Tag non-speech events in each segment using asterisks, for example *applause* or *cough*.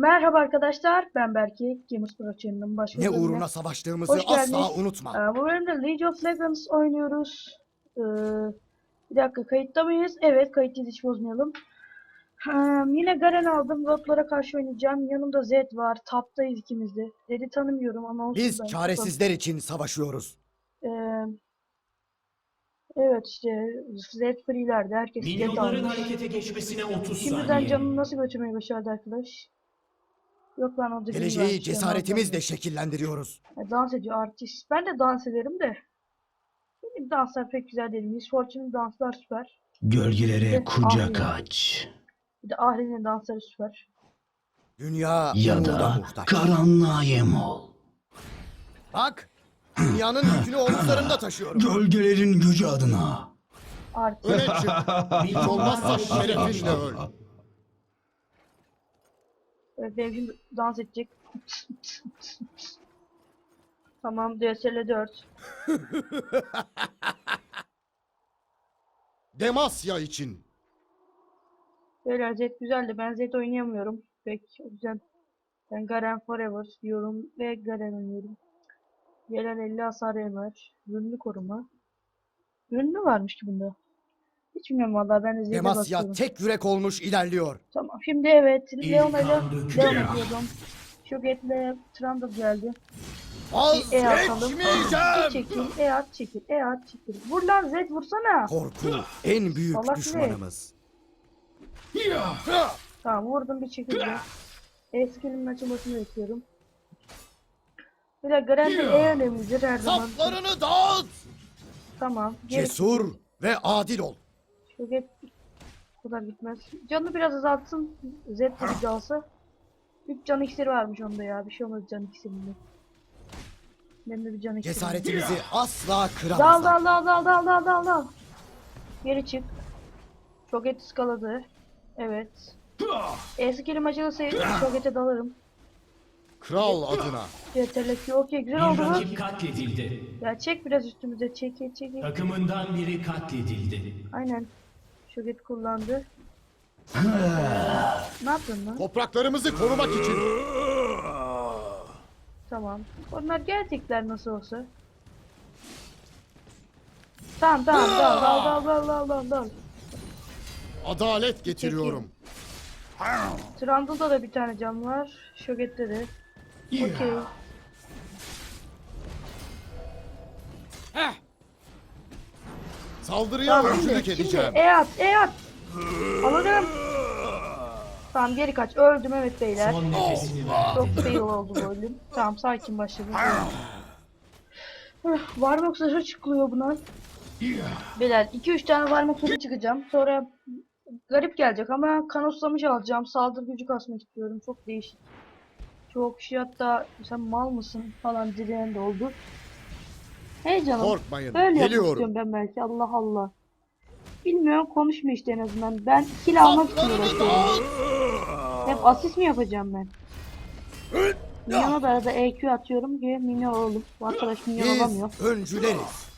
Merhaba arkadaşlar, ben Berke, Gamers Pro Channel'ın baş Ne uğruna savaştığımızı Hoş asla geldiniz. unutma. Ee, bu bölümde League of Legends oynuyoruz. Ee, bir dakika, kayıtta mıyız? Evet, kayıttayız, hiç bozmayalım. Ee, yine Garen aldım, Rotlara karşı oynayacağım. Yanımda Zed var, taptayız ikimiz de. Zed'i tanımıyorum ama olsun Biz ben çaresizler için savaşıyoruz. Ee, evet işte, Zed freelerde, herkes Zed Milyonların harekete geçmesine 30 Şimdiden saniye. canını nasıl götürmeyi başardı arkadaş? Yok lan o da Geleceği cesaretimizle şekillendiriyoruz. Ya, dans ediyor artist. Ben de dans ederim de. Benim danslar pek güzel değil. Miss Fortune'un danslar süper. Gölgelere kucak aç. Bir de Ahri'nin dansları süper. Dünya Ya da muhtaç. karanlığa yem ol. Bak, dünyanın yükünü omuzlarımda taşıyorum. Gölgelerin gücü adına. Artist. Öne çık. Hiç olmazsa şerefinle öl. Benim şimdi dans edecek. tamam DSL 4. *laughs* Demasya için. Beyler Z güzel de ben Z oynayamıyorum. Pek o yüzden ben Garen Forever diyorum ve Garen oynuyorum. Gelen 50 hasar yemer. Ürünlü koruma. Ürünlü varmış ki bunda. Hiç bilmiyorum valla ben de Z'ye Demasya basıyorum. tek yürek olmuş ilerliyor. Tamam şimdi evet Leona ile devam ediyordum. Şoget'le Trundle geldi. E atalım. E Vazgeçmeyeceğim. çekil, E at çekil, E at çekil. Vur lan Zed vursana. Korku en büyük ne? düşmanımız. Tamam vurdum bir çekildi. E skill'in açılmasını bekliyorum. Böyle Gren'de E önemlidir her zaman. Saflarını dağıt. Tamam. geri Cesur ve adil ol. Şoget bu kadar gitmez. Canını biraz azaltsın. De bir alsa. 3 can iksiri varmış onda ya. Bir şey olmaz can iksirinde. Benim de bir can iksiri. Cesaretimizi asla Dal kıramazlar. dal dal dal dal dal dal dal. Geri çık. Şoket ıskaladı. Evet. Eski maçını şokete dalarım. Kral adına. CTRL okey güzel Bir oldu bu. rakip katledildi. Ya çek biraz üstümüze çek çek çek. Takımından biri katledildi. Aynen. Şoket kullandı. *laughs* ne yaptın lan? Topraklarımızı korumak için. Tamam. Onlar gelecekler nasıl olsa. Tamam tamam dal dal dal dal dal dal dal. Adalet getiriyorum. Trundle'da da bir tane cam var. Şoket'te de. Okey. Saldırıya Tamam öncülük şimdi edeceğim. E at, E at. Alırım. Tamam geri kaç. Öldüm evet beyler. Son nefesini ver. Çok fail oldu bu ölüm. Tamam sakin başladım. Varmak zırhı çıkılıyor buna. Beyler 2-3 tane varmak zırhı çıkacağım. Sonra garip gelecek ama kanoslamış alacağım. Saldırı gücü kasmak istiyorum. Çok değişik. Çok şey hatta sen mal mısın falan dileyen de oldu. Hey canım. Korkmayın. Böyle Geliyorum. ben belki. Allah Allah. Bilmiyorum konuşma işte en azından. Ben kill almak için uğraşıyorum. Hep asist mi yapacağım ben? Minyona da arada EQ atıyorum ki minyon olalım. Bu arkadaş minyon olamıyor. Öncüleriz.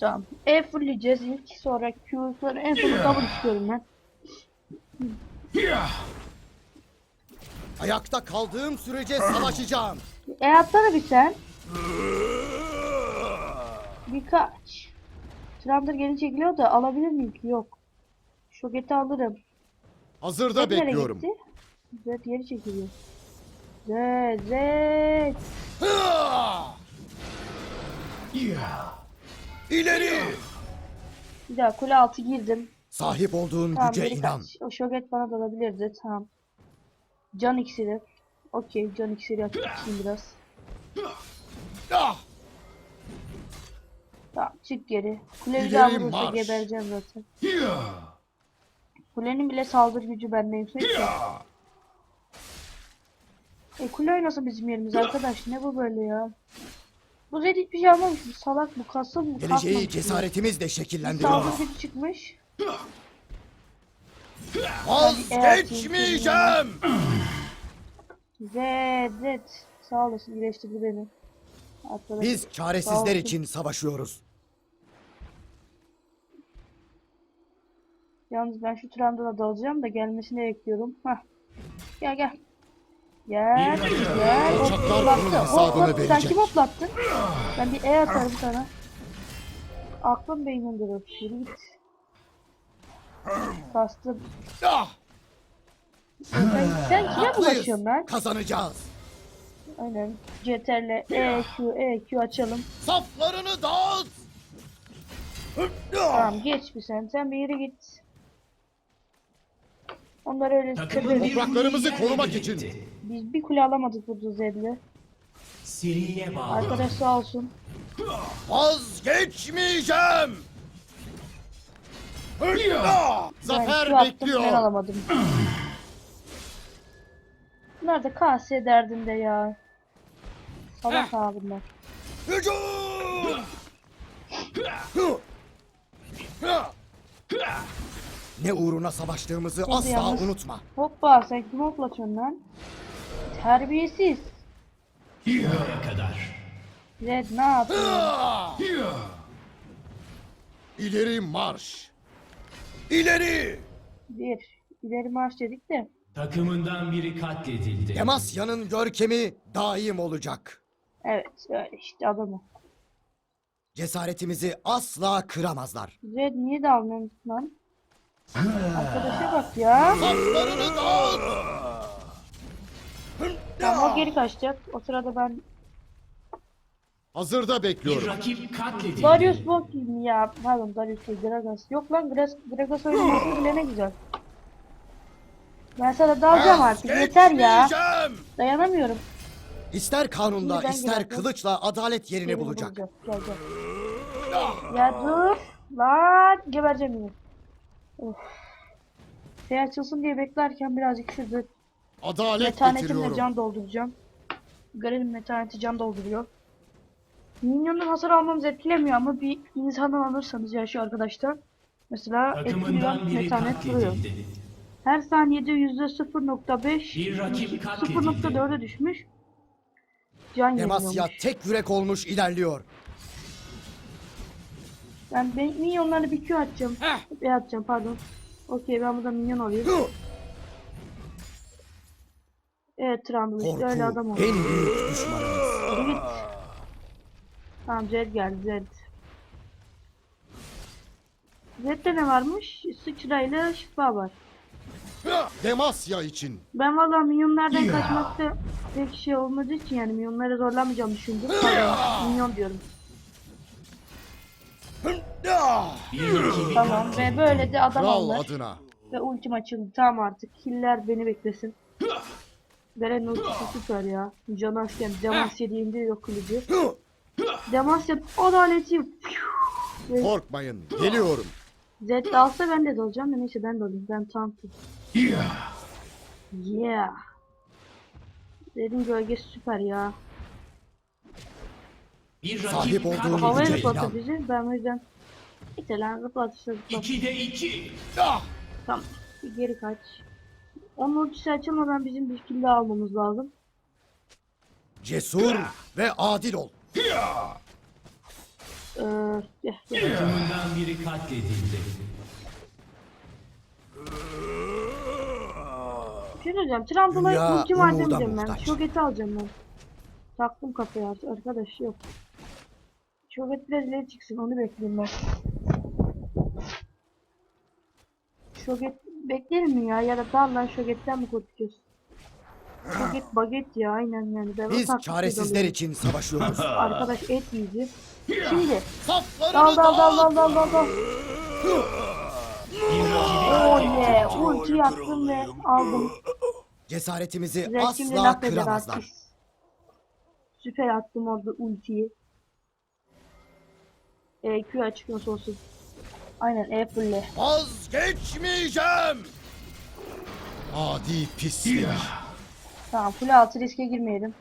Tamam. E fullleyeceğiz ilk sonra Q sonra en sonu W istiyorum ben. Ayakta kaldığım sürece savaşacağım. E atsana bir sen. Birkaç. Trundle geri çekiliyor da alabilir miyim ki? Yok. Şoketi alırım. Hazırda Zed bekliyorum. gitti? Zed geri çekiliyor. Zed Zed. İleri. Bir daha kule altı girdim. Sahip olduğun Tamam güce geri inan. O şoket bana da alabilirdi. Tamam. Can iksiri. Okey can iksiri atayım biraz. Tamam çık geri. Kule bir İleri daha vurursa gebereceğim zaten. Kulenin bile saldırı gücü bende yüksek ya. E kule oynasın bizim yerimiz arkadaş. Ne bu böyle ya? Bu Zed hiçbir şey almamış. Bu salak bu kasım bu Geleceği cesaretimizle Bir şekillendiriyoruz. Saldırı gücü çıkmış. Vazgeçmeyeceğim. Zed Zed. Sağ olasın iyileştirdi beni. Arkadaş. Biz çaresizler için savaşıyoruz. Yalnız ben şu Trundle'a dalacağım da gelmesini bekliyorum. Hah. Gel gel. Gel. Gel. Hoplattı. bunun Hop, hesabını hop. Sen kim hoplattın? Ben bir E atarım sana. Aklım beynin durur. Yürü git. Kastım. Ah! Sen, sen kime bulaşıyorsun lan? Kazanacağız. Aynen. CTRL E, Q, E, Q açalım. Saflarını dağıt. Tamam geç bir sen. Sen bir yere git. Onlar öyle Takımın bir Topraklarımızı korumak için. Biz bir kule alamadık burada Zed'le. Seriye bağlı. Arkadaş sağ olsun. Vazgeçmeyeceğim. Ben Zafer ben bekliyor. alamadım. *clears throat* Bunlar da KS derdinde ya. Salak abi bunlar. Hücum! Ne uğruna savaştığımızı asla yalnız. unutma. Hoppa sen kim hoplatıyorsun lan? Terbiyesiz. Buraya kadar. Zed ne! İleri marş. İleri! Bir. İleri marş dedik de. Takımından biri katledildi. Demasya'nın görkemi daim olacak. Evet öyle işte adamı. Cesaretimizi asla kıramazlar. Zed niye dalmıyorsun lan? Arkadaşa bak ya. Saflarını dağıt! Tamam o geri kaçacak. O sırada ben Hazırda Bir bekliyorum. rakip katledildi. Darius bakayım ya. Pardon Darius değil Gragas. Yok lan Gragas, Gragas oynaması bile ne güzel. Ben sana dalacağım artık. Yeter ya. Dayanamıyorum. İster kanunla İyi, ben ister giderim. kılıçla adalet yerini Yerini bulacak. bulacağım. Gel gel. Ya dur. Lan gebereceğim yine. Of. Şey açılsın diye beklerken birazcık şurada Adalet metanetimle getiriyorum. can dolduracağım. Görelim metaneti can dolduruyor. Minyonun hasar almamız etkilemiyor ama bir insanı alırsanız ya şu arkadaşlar. Mesela etkiliyor Takımından biri metanet vuruyor. katledildi. Her saniyede yüzde 0.5 Bir rakip katledildi. 0.4'e düşmüş. Can Demasya tek yürek olmuş ilerliyor. Ben, ben minyonları bir Q atacağım. E atacağım pardon. Okey ben burada minyon alayım. Evet Trundle öyle adam oldu. en büyük düşmanımız. Git. Tamam Zed geldi Zed. Zed'de ne varmış? Sıçrayla şifa var. Demasya için. Ben valla minyonlardan kaçmakta pek şey olmadığı için yani minyonları zorlamayacağım düşündüm. Minyon diyorum. Tamam ve böyle de adam Kral alır. adına. Ve ultim açıldı. Tamam artık. Killer beni beklesin. Beren ultisi süper ya. Can Asken Demasya diye indiriyor kılıcı. Demasya adaleti. Korkmayın. Geliyorum. Zed alsa ben de dalacağım da neyse ben de alayım. Ben tankım. Yeah. Zed'in gölgesi süper ya. bir Sahip rakip olduğun Havaya güce katledildi. inan. bizi. Ben o yüzden İşte lan zıplat işte zıplat. 2'de 2. Tamam. Bir geri kaç. Onun ultisi açılmadan bizim bir kill daha almamız lazım. Cesur ve adil ol. Ee, gel, gel. Takımından biri katledildi. Bir şey söyleyeceğim. Trundle'a Dünya ultim umuda harcamayacağım ben. muhtaç. Şoketi alacağım ben. Taktım kafaya artık arkadaş yok. Şoket biraz ileri çıksın onu bekleyeyim ben. Şoket beklerim mi ya ya da lan şoketten mi korkuyoruz? Şoket baget ya aynen yani. Ben o Biz taktikle çaresizler dalıyorum. için savaşıyoruz. *laughs* Arkadaş et yiyici. Şimdi dal dal dal dal dal dal dal. Yeah. Ulti attım ve aldım. Cesaretimizi şimdi asla laf eder kıramazlar. artık. Süper attım orada ultiyi. E, Q açık nasıl olsun. Aynen E fulle. Vazgeçmeyeceğim. Adi pislik. Tamam full altı riske girmeyelim.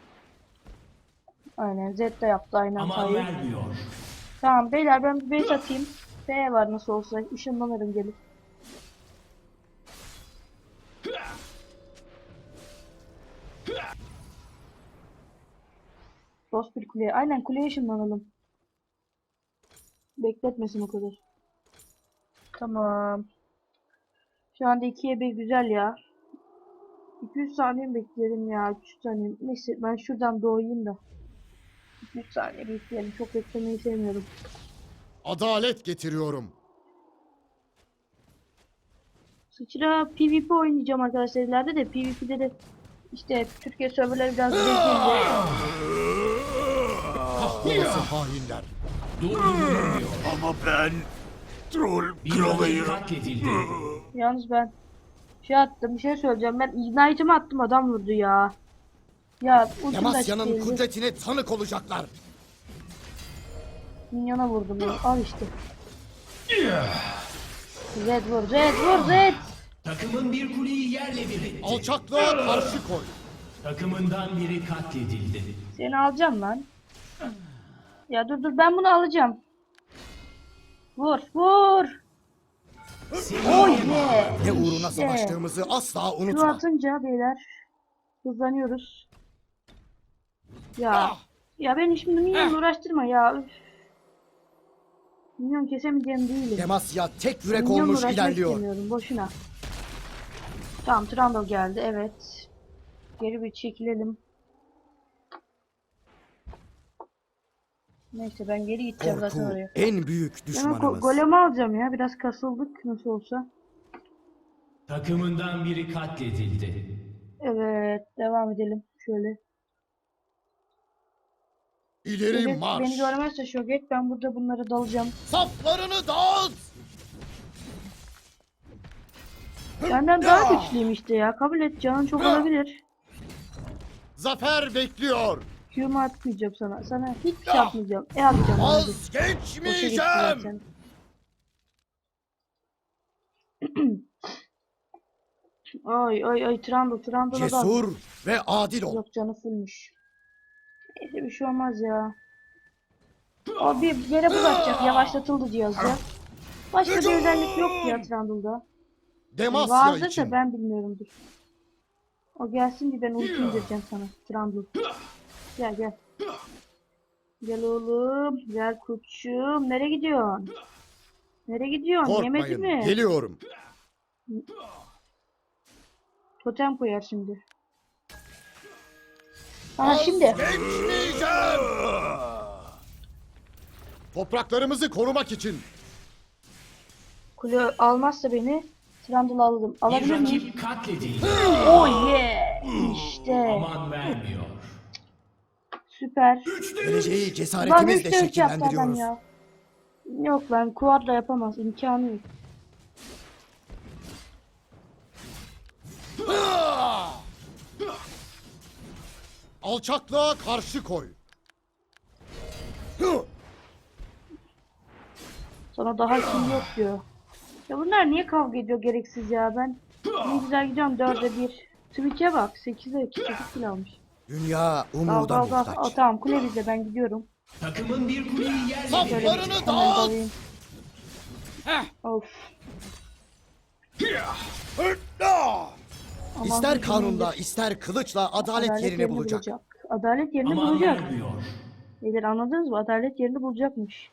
Aynen Z de yaptı aynen Aman vermiyor. Tamam beyler ben bir base atayım. B var nasıl olsa ışınlanırım gelip. Dost bir kuleye. Aynen kuleye ışınlanalım. Bekletmesin o kadar. Tamam. Şu anda 2'ye 1 güzel ya. 200 saniye mi bekleyelim ya? 300 saniye. Neyse ben şuradan doğayım da. 200 saniye bekleyelim. Çok beklemeyi sevmiyorum. Adalet getiriyorum. Sıçra PvP oynayacağım arkadaşlar ileride de PvP'de de işte Türkiye serverları biraz *laughs* zevkli. Kahrolası hainler. Durdurulmuyor. Ama ben troll kralıyım. Yalnız ben şey attım bir şey söyleyeceğim. Ben Ignite'ımı attım adam vurdu ya. Ya Demasya'nın kudretine tanık olacaklar. Minyona vurdum ya. Al işte. Zed vur Zed vur Zed. Takımın bir kuleyi yerle bir etti. Alçaklığa karşı koy. Takımından biri katledildi. Seni alacağım lan. Ya dur dur ben bunu alacağım. Vur vur. Oh yeah. Ne uğruna savaştığımızı asla Şu unutma. atınca beyler hızlanıyoruz. Ya Ah! ya beni şimdi minyon uğraştırma ya. Üf. Minyon kesemeyeceğim değilim. Demasya tek yürek Minyon olmuş ilerliyor. boşuna. Tamam Trundle geldi evet. Geri bir çekilelim. Neyse ben geri gideceğim zaten Korku oraya. en büyük Hemen go- düşmanımız. golemi alacağım ya. Biraz kasıldık nasıl olsa. Takımından biri katledildi. Evet devam edelim. Şöyle. İleri Evet, marş. beni görmezse şok et. Ben burada bunlara dalacağım. Saflarını dağıt. Benden daha güçlüyüm işte ya. Kabul et canın çok olabilir. Zafer bekliyor. Q'mu atmayacağım sana. Sana hiçbir şey yapmayacağım. E atacağım. Vazgeçmeyeceğim. zaten. *clears throat* Ay ay ay Trundle Trundle'a da. Cesur ve adil ol. Yok canı fullmüş. Neyse bir şey olmaz ya. O bir yere bırakacak. Yavaşlatıldı cihaz ya. Başka bir özellik yok ya Trundle'da. Demasya Vardır için. da ben bilmiyorumdur. O gelsin bir ben ulti indireceğim sana. Trundle. Gel gel. Gel oğlum. Gel koçum. Nereye gidiyorsun? Nereye gidiyorsun? Yemedi Korkmayın. mi? Geliyorum. Totem koyar şimdi. Aha şimdi. Topraklarımızı korumak için. Kule almazsa beni Trundle alırım. Alabilir miyim? katledildi. Oh yeah. İşte. Aman vermiyor. Süper. Geleceği Lan cesaretimizle 3'te 3 yaptı adam şekillendiriyoruz. ya. Yok lan Quadra yapamaz. imkanı yok. Alçaklığa karşı koy. Sana daha kim yok diyor. Ya bunlar niye kavga ediyor gereksiz ya ben ne güzel gidiyorum 4'e 1. Twitch'e bak 8'e 2 8 kilo almış. Dünya Al umuda al al. Aa, muhtaç. tamam kule bizde ben gidiyorum. Takımın bir kuleyi Saflarını hemen dağıt. Of. Aman İster kanunla, iyidir. ister kılıçla adalet, yerini bulacak. Adalet yerini Aman bulacak. Beyler anladınız mı? Adalet yerini bulacakmış.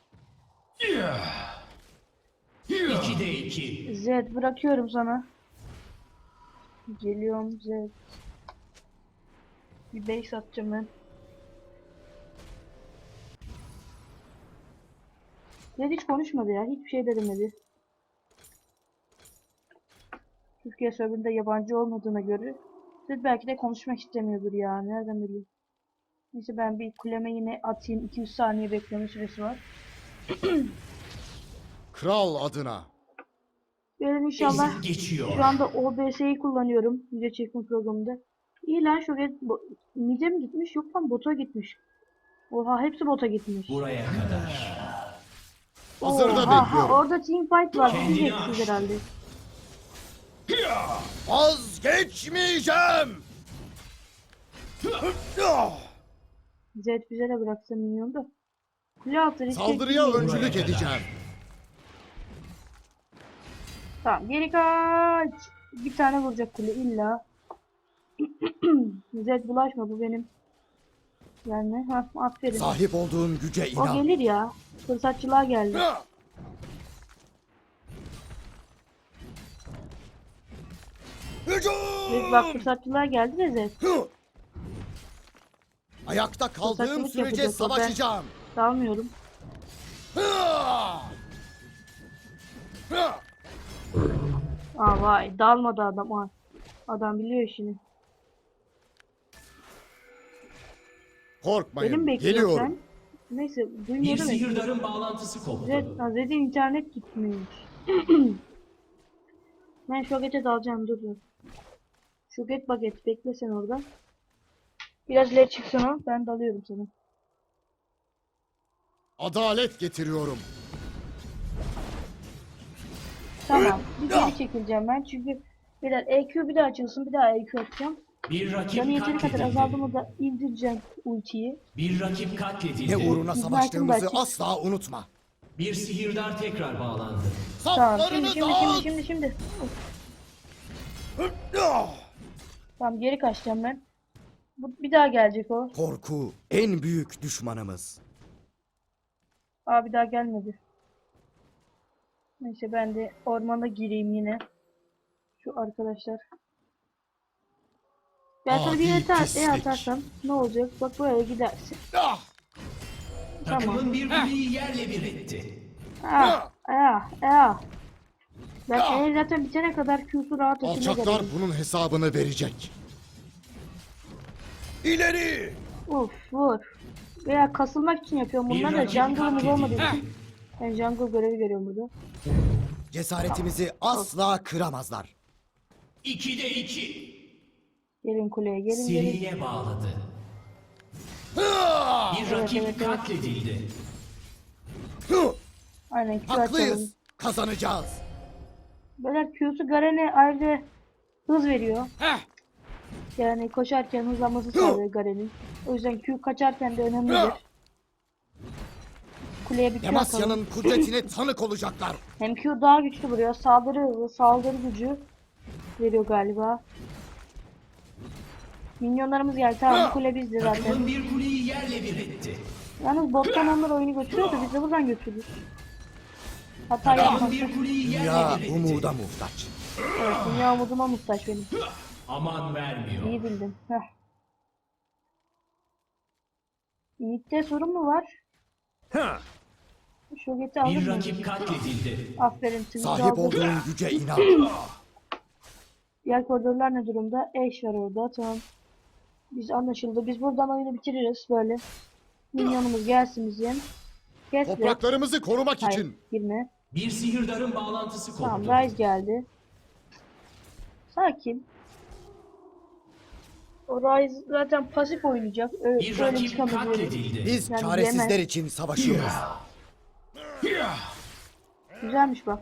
2'de 2. Zed bırakıyorum sana. Geliyorum Zed. Bir base atacağım ben. Zed hiç konuşmadı ya. Hiçbir şey de demedi. Türkiye serverında yabancı olmadığına göre Zed belki de konuşmak istemiyordur ya. Nereden bileyim. Neyse ben bir kuleme yine atayım. 200 saniye bekleme süresi var. *clears throat* Kral adına. Yarın inşallah Ezip geçiyor. Şu anda OBS'yi kullanıyorum video çekme programında. İyi lan şuraya mide mi gitmiş yok lan bota gitmiş. Oha hepsi bota gitmiş. Buraya kadar. Hazırda Oha, ha, bekliyorum. orada team fight var. Aş. herhalde. Vazgeçmeyeceğim. Zed bize de bıraksa minyon da. Kule altı Saldırıya öncülük edeceğim. Tamam geri kaç. Bir tane vuracak kule illa. Zed bulaşma bu benim. Yani ha aferin. Sahip olduğun güce O inan. gelir ya. Fırsatçılığa geldi. Hücum! Bak fırsatçılar geldi de Zed. Ayakta kaldığım sürece o, ben- savaşacağım. Dalmıyorum. Aa vay dalmadı adam. Adam biliyor işini. Korkmayın. Benim bekliyor Geliyorum. sen. Neyse Bir duymuyor demek. sihirdarın bağlantısı koptu. Zed, ha, Zed'in internet gitmiş. *clears throat* ben şokete dalacağım dur dur. Şoket baget bekle sen orada. Biraz ileri çıksana ben dalıyorum sana. Adalet getiriyorum. Tamam bir geri çekileceğim ben çünkü Beyler EQ bir daha açılsın bir daha EQ atacağım. Bir rakip Canı yeteri kadar katledildi. azaldı mı da indireceğim ultiyi. Bir rakip katledildi. Ne uğruna Biz savaştığımızı asla unutma. Bir sihirdar tekrar bağlandı. Tamam Saplarını şimdi şimdi şimdi dağıt! şimdi şimdi. Ah! Tamam geri kaçacağım ben. Bu, bir daha gelecek o. Korku en büyük düşmanımız. Aa bir daha gelmedi. Neyse ben de ormana gireyim yine. Şu arkadaşlar. Ben sana bir yere e atarsam ne olacak? Bak buraya gidersin. Ah! Takımın bir kuleyi yerle bir etti. Ah, ah, ah. Ben e zaten bitene kadar Q'su rahat etmek Alçaklar bunun hesabını verecek. İleri! Uf vur. Veya kasılmak için yapıyorum. Bir Bunlar da jungle'ımız olmadığı için. Ben jungle görevi görüyorum burada. Cesaretimizi asla kıramazlar. İkide iki. Gelin kuleye gelin gelin. Seriye bağladı. Ah! Bir rakip evet, evet. katledildi. Aynen Q açalım. Haklıyız. Kazanacağız. Böyle Q'su Garen'e ayrıca hız veriyor. Heh! Yani koşarken hızlanması sağlıyor Garen'in. O yüzden Q kaçarken de önemlidir. Kuleye bir Q atalım. Demasya'nın kudretine tanık olacaklar. Hem Q daha güçlü vuruyor. Saldırı hızı, saldırı gücü veriyor galiba. Minyonlarımız geldi. Tamam bu kule bizde zaten. Takımın bir kuleyi yerle bir etti. Yalnız bottan onlar oyunu götürüyor da biz de buradan götürürüz. Hata Takımın yapmazsak. bir kuleyi Dünya yerle bir etti. umuda muhtaç. Evet, dünya umuduma muhtaç benim. Aman vermiyor. İyi bildin. Heh. Yiğit'te sorun mu var? Şogeti alır Bir mı? rakip katledildi. Aferin sizi Sahip olduğun güce inan. Diğer koridorlar ne durumda? Eş var orada tamam. Biz anlaşıldı. Biz buradan oyunu bitiririz böyle. Minyonumuz gelsin bizim. De. Topraklarımızı korumak Hayır için. girme. Bir sihirdarın bağlantısı koptu. Tamam Rise geldi. Sakin. O Rise zaten pasif oynayacak. Öyle, Bir böyle rakip katledildi. Biz Yani çaresizler yemez. için savaşıyoruz. Güzelmiş bak.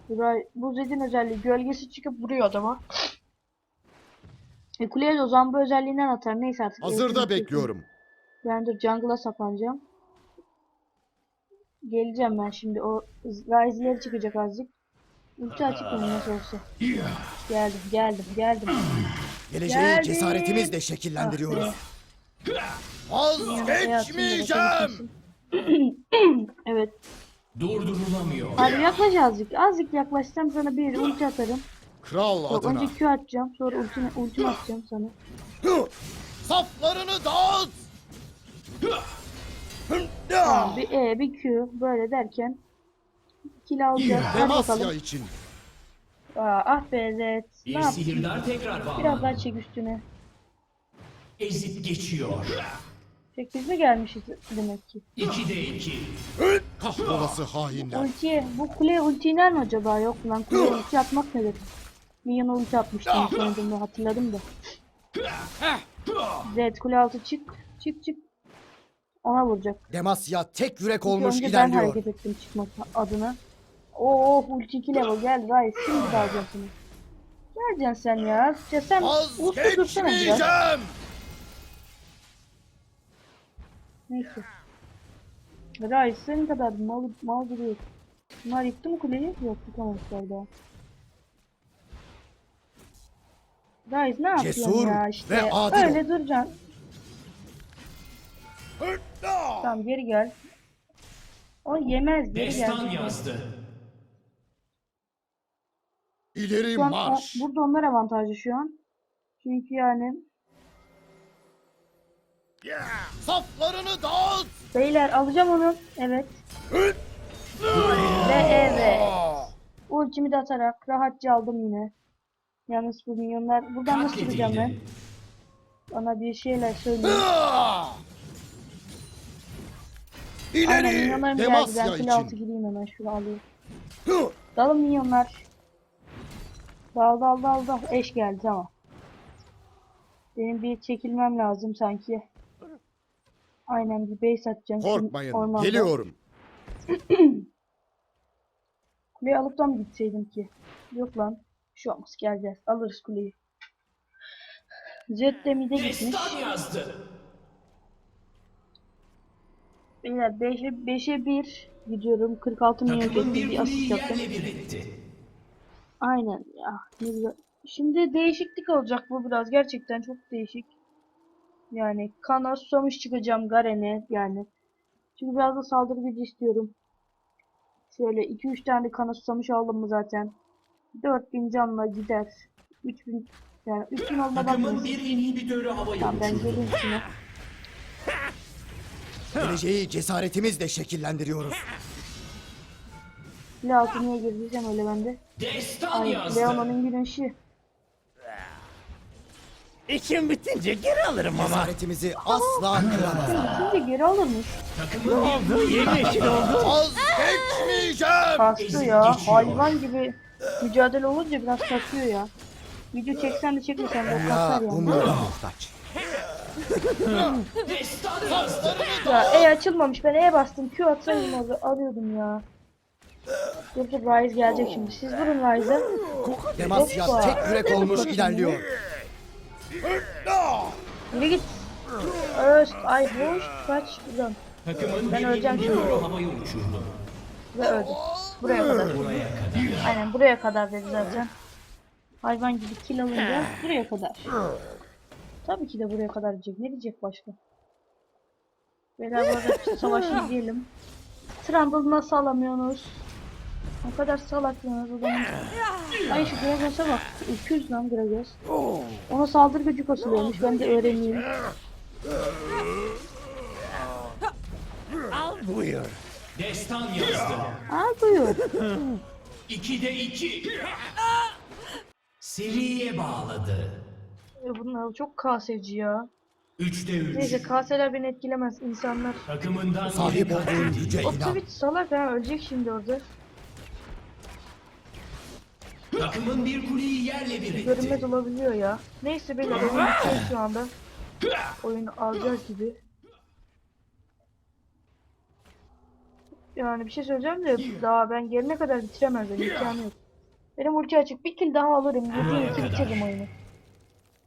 Bu Zed'in özelliği. Gölgesi çıkıp vuruyor adama. E kuleye de o zaman bu özelliğinden atar. Neyse artık. Hazırda bekliyorum. Ben dur jungle'a saplanacağım. Geleceğim ben şimdi. O Rise'leri çıkacak azıcık. Ulti açık benim nasıl olsa. Geldim, geldim, geldim. Geleceği Geldi. cesaretimizle şekillendiriyoruz. Vazgeçmeyeceğim. Vazgeçmeyeceğim. *clears throat* Evet. Durdurulamıyor. Abi yaklaş azıcık. Azıcık yaklaşsam sana bir ulti atarım. Kral Yok, adına. önce Q atacağım. Sonra ulti, ultimi atacağım sana. Saflarını dağıt. Tamam, bir E, bir Q. Böyle derken kill alacağız. Hadi Demasya bakalım. için. Aa, ah be Zed. Ne Bir yaptın? sihirdar tekrar Biraz bağlandı. daha çek üstüne. Ezip geçiyor. Çek biz mi gelmişiz demek ki. İkide iki. Kahrolası hainler. Ultiye, bu kuleye ulti iner mi acaba? Yok lan kuleye ulti atmak nedir? Minyona ulti atmıştım sonunda hatırladım da. Zed kule altı çık. Çık çık. Ona vuracak. Demasya tek yürek Çünkü olmuş önce ben ilerliyor. hareket ettim çıkmak adına. Oo ulti 2 level gel Rise şimdi alacağım seni. Geleceksin sen ya. Ya sen uslu dursana biraz. Neyse. Rise senin kadar mal, mal duruyor. Bunlar yıktı mı kuleyi? Yok yıkamamışlar daha. Rise ne yapıyorsun Cesur ya işte. ve adil Öyle duracaksın. Tamam geri gel. O yemez geri Destan gel. yazdı. İleri Şu an marş. burada onlar avantajlı şu an. Çünkü yani Saflarını dağıt. beyler alacağım onu. Evet. Ve evet. Ultimi de atarak rahatça aldım yine. Yalnız bu milyonlar buradan nasıl çıkacağım ben? Bana bir şeyler söyleyin. Ah! Aynen İleri. milyonlarım geldi. Ben kule altı için. gireyim hemen şunu alayım. Dalın milyonlar. Dal dal dal dal. Eş geldi tamam. Benim bir çekilmem lazım sanki. Aynen bir base atacağım. Korkmayın. ormanda. Geliyorum. *clears throat* Kuleyi alıp da mı gitseydim ki? Yok lan. Şu olmaz geleceğiz. Alırız kuleyi. Jet de mide gitmiş. Beyler 5'e 5'e 1 gidiyorum. 46 milyon kestim bir bir asist yaptım. bir. Aynen ya. Ne güzel. Şimdi değişiklik olacak bu biraz. Gerçekten çok değişik. Yani kana susamış çıkacağım Garen'e yani. Çünkü biraz da saldırı gücü istiyorum. Şöyle 2-3 tane kana susamış aldım mı zaten. 4000 canla gider. 3000 yani 3000 olmadan Takımın bir inhibitörü havaya Tamam ben uçurdu. geleyim içine. Geleceği cesaretimizle şekillendiriyoruz. Altı niye girdiysem öyle bende. Destan Ay yazdı. Leona'nın güneşi. İşim bitince geri alırım ama. Cesaretimizi asla kıramaz. Şimdi geri alırmış. Bir Oldu yemyeşil oldu. Vazgeçmeyeceğim. Kastı ya. Hayvan gibi mücadele olunca biraz kasıyor ya. Video çeksen de çekmesen de o kasar Ya yani. umuda muhtaç. Ya E açılmamış. Ben E bastım. Q atsaydım orada alıyordum ya. Dur dur Rise gelecek şimdi. Siz vurun Rise'a. Demasya Hoppa. tek yürek olmuş ilerliyor. Yürü git. Öst. Ay hoş. Kaç buradan. Ben öleceğim şimdi. Ve öldü. Buraya kadar. Buraya kadar. Aynen buraya kadar dedi zaten. Hayvan gibi kill alınca buraya kadar. Tabii ki de buraya kadar diyecek. Ne diyecek başka? Beyler bu arada savaşı izleyelim. Trundle nasıl alamıyorsunuz? O kadar salaklıyorsunuz adamın. Ay şu Gragas'a bak. 200 lan Gragas. Ona saldırı gücü kasılıyormuş. Ben de öğreneyim. Al buyur. Destan yazdı. Aa buyur. 2'de 2. Seriye bağladı. E, Bunlar çok kaseci ya. 3'te 3. Neyse kaseler beni etkilemez. insanlar. Takımından Sahip olduğun güce O inan. Twitch salak ha ölecek şimdi orada. Takımın bir kuleyi yerle bir Görünmez etti. olabiliyor ya. Neyse beyler oyun şu anda. Oyunu alacağız gibi. Yani bir şey söyleyeceğim de daha ben gelene kadar bitiremezler imkanı yok. Benim ulti açık bir kill daha alırım. 7 2 bitiririm oyunu.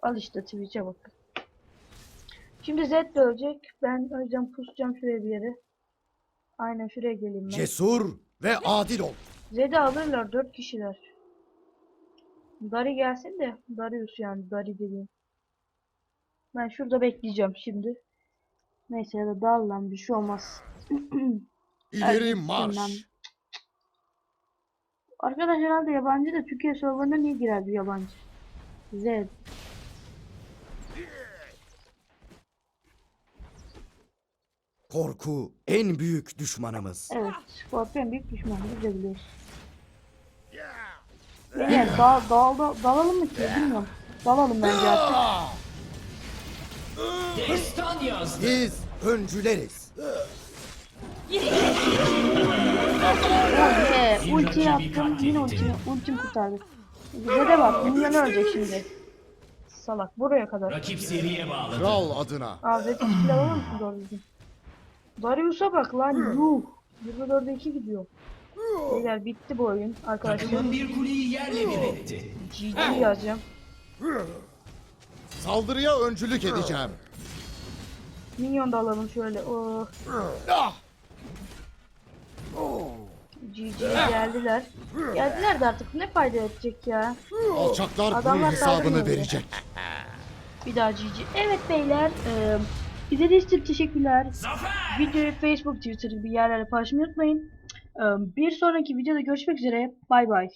Al işte Twitch'e bak. Şimdi Z de ölecek. Ben o yüzden pusacağım şuraya bir yere. Aynen şuraya geleyim ben. Cesur ve adil ol. Zed'i alırlar 4 kişiler. Dari gelsin de Darius yani Dari dediğim. Ben şurada bekleyeceğim şimdi. Neyse ya da dal lan bir şey olmaz. *clears throat* İleri Ay, marş. bismillah. Arkadaş herhalde yabancı da Türkiye serverına niye girer bir yabancı? Zed. Korku en büyük düşmanımız. Evet. Scorpion büyük düşman. Biz de biliyoruz. Beyler dal, dal, dal, dalalım mı ki bilmiyorum. Dalalım bence artık. Destan yazdı. Biz öncüleriz. Oh yeah. Ulti yaptım. Yine ultimi, ultim kurtardı. Zed'e bak. Minyon ölecek şimdi. Salak. Buraya kadar. Rakip seriye bağladı. Kral adına. Zed kill alalım mı doğru düzgün? Darius'a bak lan. Yuh. 24'e 2 gidiyor. Beyler bitti bu oyun arkadaşlar. Takımın bir kuleyi yerle bir etti. GG yazacağım. Saldırıya öncülük edeceğim. Minyon da alalım şöyle. Oh. Ah! GG'ye geldiler. Geldiler de artık ne fayda edecek ya. Alçaklar bunun Adamlar hesabını saldırmıyor verecek. Bir daha GG. Evet beyler. E, izlediğiniz için teşekkürler. Videoyu Facebook, Twitter gibi yerlere paylaşmayı unutmayın. E, bir sonraki videoda görüşmek üzere. Bay bay.